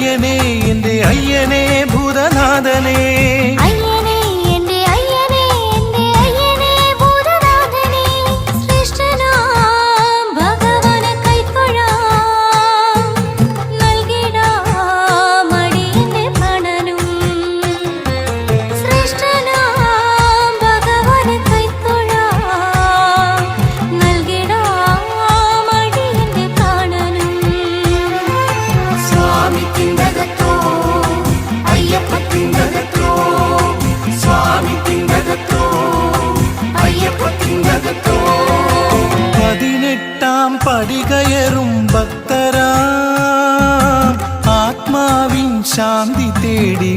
ஐயனே எந்தே ஐயனே பூதநாதனே. പതിനെട്ടാം പടികയറും ഭക്തരാ. ആത്മാവിൻ ശാന്തി തേടി